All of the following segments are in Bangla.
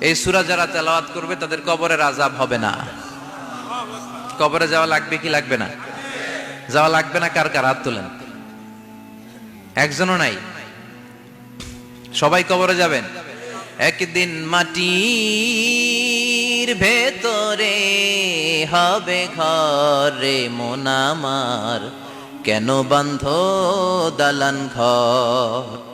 এই সুরা যারা তেলাওয়াত করবে, তাদের কবরের আজাব হবে না। কবরে যাওয়া লাগবে কি লাগবে না? যাওয়া লাগবে না কার কার? হাত তোলেন। একজনও নাই। সবাই কবরে যাবেন। একদিন মাটির ভেতরে হবে ঘরে মোনামার। কেন বান্ধ দালান ঘর?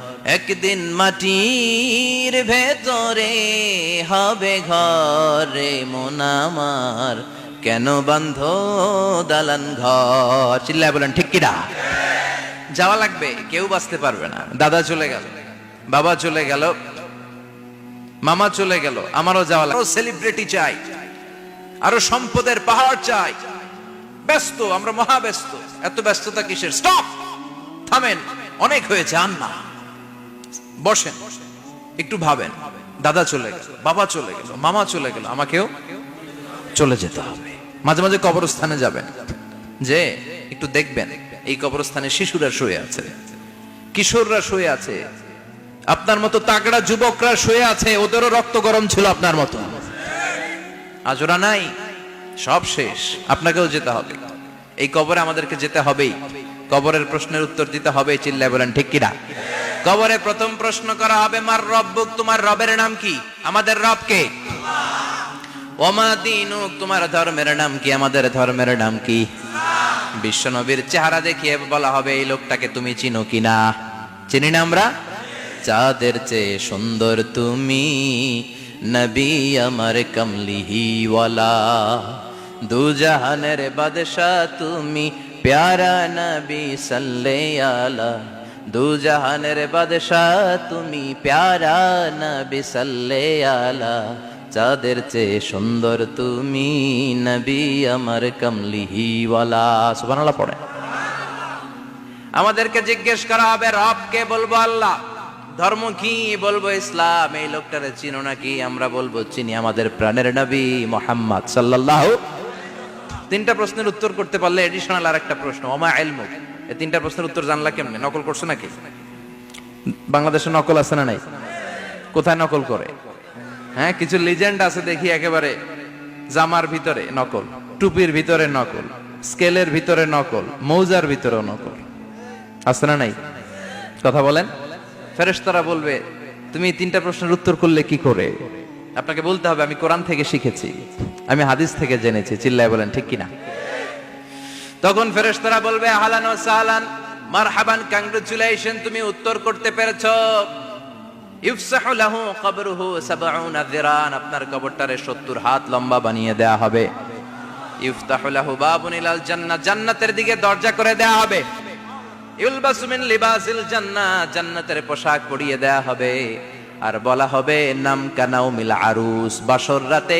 একদিন মাটির ভেতরে হবে ঘরে মোনামার কেন বান্ধ দালান ঘর? চিল্লায় বলেন, ঠিক কিনা? যাওয়া লাগবে, কেউ বাঁচতে পারবে না। দাদা চলে গেল, বাবা চলে গেল, মামা চলে গেল, আমারও যাওয়া লাগবে। সেলিব্রিটি চাই, আরও সম্পদের পাহাড় চাই। ব্যস্ত, আমরা মহা ব্যস্ত এত ব্যস্ততা কিসের? স্টপ থামেন, অনেক হয়েছে, আন না। বসেন। একটু ভাবেন। দাদা চলে গেল, বাবা চলে গেল, মামা চলে গেল, আমাকেও চলে যেতে হবে। মাঝে মাঝে কবরস্থানে যাবেন। যে একটু দেখবেন, এই কবরস্থানে শিশুরা শুয়ে আছে, কিশোররা শুয়ে আছে, আপনার মতো তাগড়া যুবকরা শুয়ে আছে, ওদেরও রক্ত গরম ছিল আপনার মতো। আজ ওরা নাই, সব শেষ, আপনাকেও যেতে হবে। এই কবরে আমাদেরকে যেতে হবেই। কবরের প্রশ্নের উত্তর দিতে হবে, চিল্লায় বলেন, ঠিক কিনা? কবরে প্রথম প্রশ্ন করা হবে, মার রব্বুক তোমার রবের নাম কি? আমাদের রবকে ওমা দিনুক, তোমার ধর্মের নাম কি? আমাদের ধর্মের নাম কি? বিশ্বনবীর চেহারা দেখিয়ে বলা হবে, এই লোকটাকে তুমি চিনো কিনা চিনি না আমরা? চাঁদের চেয়ে সুন্দর তুমি, নবী আমার কমলিহি ওয়ালা দু জাহানের বাদশাহ তুমি, প্যারা নবী সাল্লে আলা দু জাহানের বাদশাহ, তুমি প্যারা নবী সাল্লে আলা। চাঁদের চেয়ে সুন্দর তুমি নবী আমার কমলিহি ওয়ালা সুবহানাল্লাহ পড়ে। আমাদেরকে জিজ্ঞেস করা হবে রবকে বলব আল্লাহ? ধর্ম কি বলব ইসলাম? এই লোকটারে চিনো নাকি? আমরা বলব, চিনি আমাদের প্রাণের নবী মোহাম্মদ সাল্লাল্লাহু তিনটা প্রশ্নের উত্তর করতে পারলে এডিশনাল আর একটা প্রশ্ন, ওমা এলমু এই তিনটা প্রশ্নের উত্তর জানলা কেমনে? নকল করছ নাকি? বাংলাদেশে নকল আছে না নাই? কোথায় নকল করে? হ্যাঁ কিছু লিজেন্ড আছে দেখি একেবারে। জামার ভিতরে নকল টুপির ভিতরে নকল স্কেলের ভিতরে নকল মৌজার ভিতরেও নকল। আছে না নাই? কথা বলেন। ফেরেশতারা বলবে তুমি তিনটা প্রশ্নের উত্তর করলে কি করে? আপনাকে বলতে হবে আমি কোরআন থেকে শিখেছি আমি হাদিস থেকে জেনেছি চিল্লায় বলেন ঠিক কিনা? তখন ফেরেশতারা বলবে, আহলান ও সাহলান, মারহাবান, কংগ্রেচুলেশন, তুমি উত্তর করতে পেরেছ। ইফসাহু লাহু কবরুহু সাবউনা যিরান আপনার কবরটারে 70 হাত লম্বা বানিয়ে দেয়া হবে। ইফতাহু লাহু বাবুন ইলাল জান্নাহ, জান্নাতের দিকে দরজা করে দেয়া হবে। ইউলবাসু মিন লিবাসিল জান্নাহ, জান্নাতের পোশাক পরিয়ে দেয়া হবে। আর বলা হবে নাম কানাও মিল আরুস বাসর রাতে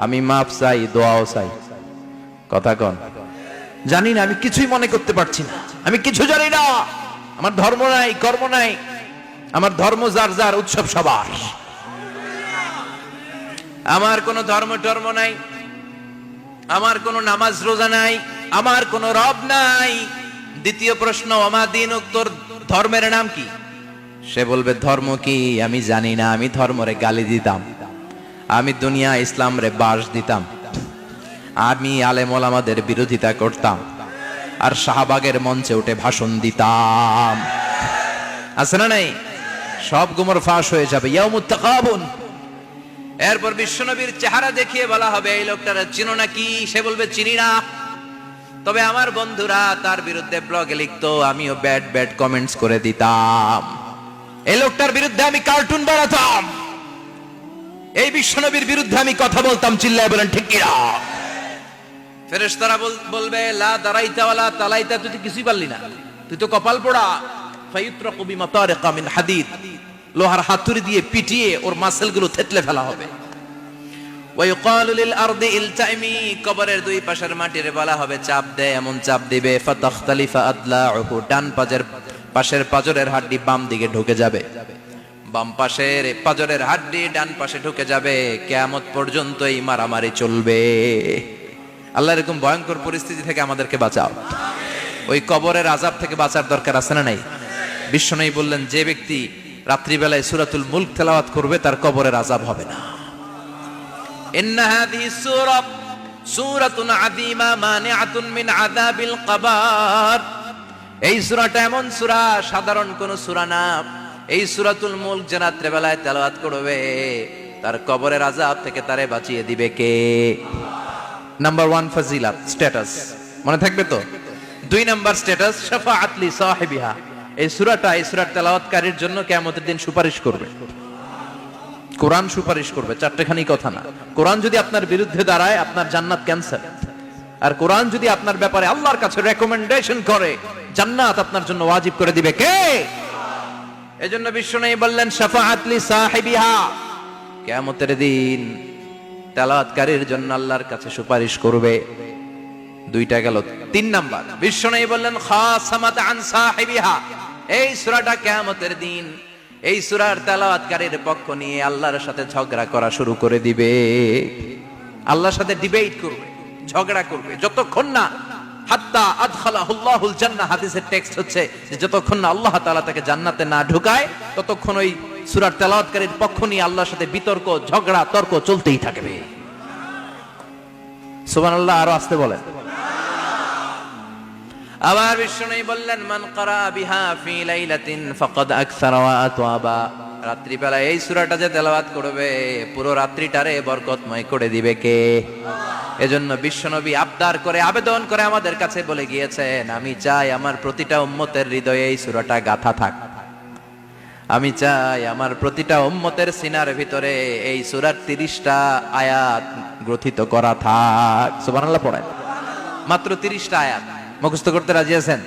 আমি মাপ চাই, দোয়াও চাই। কথা কন। জানি না, আমি কিছুই মনে করতে পারছি না। আমি কিছু জানি না। আমার ধর্ম নাই, কর্ম নাই। আমার ধর্ম যার যার, উৎসব সবার। আমার কোনো ধর্ম টর্ম নাই। আমার কোনো নামাজ রোজা নাই। আমার কোনো রব নাই। দ্বিতীয় প্রশ্ন আমার দিন ধর্মের নাম কি? সে বলবে, ধর্ম কি? আমি জানি না। আমি ধর্মরে গালি দিতাম। আমি দুনিয়া ইসলাম রে বাস দিতাম। আমি আলেম ওলামাদের বিরোধিতা করতাম। আর শাহবাগের মঞ্চে উঠে ভাষণ দিতাম। আছে না নাই? সব গুমর ফাঁস হয়ে যাবে। ইয়াউমুত তাকাবুন এরপর বিশ্বনবীর চেহারা দেখিয়ে বলা হবে, এই লোকটারা চিনো নাকি সে বলবে, চিনি না। তবে আমার বন্ধুরা তার বিরুদ্ধে ব্লগে লিখতো, আমিও ব্যাড ব্যাড কমেন্টস করে দিতাম। এই লোকটার বিরুদ্ধে আমি কার্টুন বানাতাম। এই বিশ্বনবীর বিরুদ্ধে আমি কথা বলতাম, চিল্লায় বলেন, ঠিক বলবে, লা ওয়ালা তালাইতা তুই তো কিছুই পারলি না। তুই তো কপাল পোড়া। মিন হাদিদ। লোহার হাতুড়ি দিয়ে পিটিয়ে ওর থেতলে ফেলা হবে। লিল আরদি ইলতাইমি কবরের দুই পাশের মাটির বলা হবে চাপ দে, এমন চাপ দিবে, ফাতাখতালিফা আদলাউহু। ডান পাজের পাশের পাজরের হাড্ডি বাম দিকে ঢুকে যাবে। বাম পাশের পাজরের হাড্ডি ডান পাশে ঢুকে যাবে। কেয়ামত পর্যন্ত এই মারামারি চলবে। আল্লাহ এরকম ভয়ঙ্কর পরিস্থিতি থেকে আমাদেরকে বাঁচাও। ওই কবরের আজাব থেকে বাঁচার দরকার আছে না নাই? বিশ্ব বিশ্বনয়ী বললেন, যে ব্যক্তি রাত্রিবেলায় সুরাতুল মুল্ক তেলাওয়াত করবে, তার কবরের আজাব হবে না। এই সুরাটা এমন সুরা, সাধারণ কোন সুরা না। এই সুরাতুল মুলক যে রাত্রেবেলায় তেলাওয়াত করবে, তার কবরের আযাব থেকে তারে বাঁচিয়ে দিবে কে? নাম্বার ওয়ান ফাজিলাত স্ট্যাটাস মনে থাকবে তো? দুই নাম্বার স্ট্যাটাস শাফাআত লি এই সূরাটা, এই সূরার তেলাওয়াতকারীর জন্য কিয়ামতের দিন সুপারিশ করবে। কোরআন সুপারিশ করবে, চারটেখানি কথা না। কোরআন যদি আপনার বিরুদ্ধে দাঁড়ায়, আপনার জান্নাত ক্যান্সার আর কোরআন যদি আপনার ব্যাপারে আল্লাহর কাছে রেকমেন্ডেশন করে, জান্নাত আপনার জন্য ওয়াজিব করে দিবে কে? এজন্য বিশ্ব নেই বললেন শাফাআতলি সাহিবিহা। কিয়ামতের দিন তেলাওয়াতকারীর জন্য আল্লাহর কাছে সুপারিশ করবে। দুইটা গেল, তিন নাম্বার। বিশ্ব নেই বললেন, খাসামাত আন সাহিবিহা। এই সূরাটা কিয়ামতের দিন, এই সূরার তেলাওয়াতকারীর পক্ষ নিয়ে আল্লাহর সাথে ঝগড়া করা শুরু করে দিবে। আল্লাহর সাথে ডিবেট করবে, ঝগড়া করবে, যতক্ষণ না হাত্তা আদখালাহুল্লাহুল জান্নাহ টেক্সট হচ্ছে যতক্ষণ না আল্লাহ তাআলা তাকে জান্নাতে না ঢুকায়, ততক্ষণ ওই আল্লাহর সাথে বিতর্ক, ঝগড়া, তর্ক চলতেই থাকবে। আরও আসতে বলেন। আবার বিষ্ণু বললেন, মান করা রাত্রিবেলা এই সূরাটা যে তেলাওয়াত করবে, পুরো রাত্রিটারে বরকতময় করে দিবে কে? এজন্য বিশ্বনবী আবদার করে, আবেদন করে আমাদের কাছে বলে গিয়েছেন, আমি চাই আমার প্রতিটা উম্মতের হৃদয়ে এই সূরাটা গাথা থাক। আমি চাই আমার প্রতিটা উম্মতের সিনার ভিতরে এই সূরার 30টা আয়াত গ্রথিত করা থাক। সুবহানাল্লাহ পড়েন। মাত্র 30টা আয়াত। মুখস্থ করতে রাজি আছেন?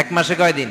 এক মাসে কয়দিন?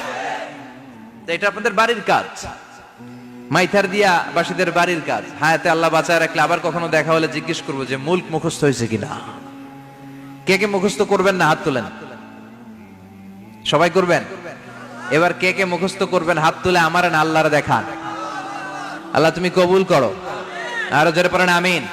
এটা আপনাদের বাড়ির কাজ। মাইথার দিয়া বাসীদের বাড়ির কাজ। হায়াতে আল্লাহ বাঁচায় রাখলে আবার কখনো দেখা হলে জিজ্ঞেস করব যে মুল্ক মুখস্থ হয়েছে কিনা? কে কে মুখস্থ করবেন না হাত তোলেন? সবাই করবেন? এবার কে কে মুখস্থ করবেন হাত তুলে আমার আল্লাহর দেখান। আল্লাহ তুমি কবুল করো। আরও জোরে পড়েন, আমিন।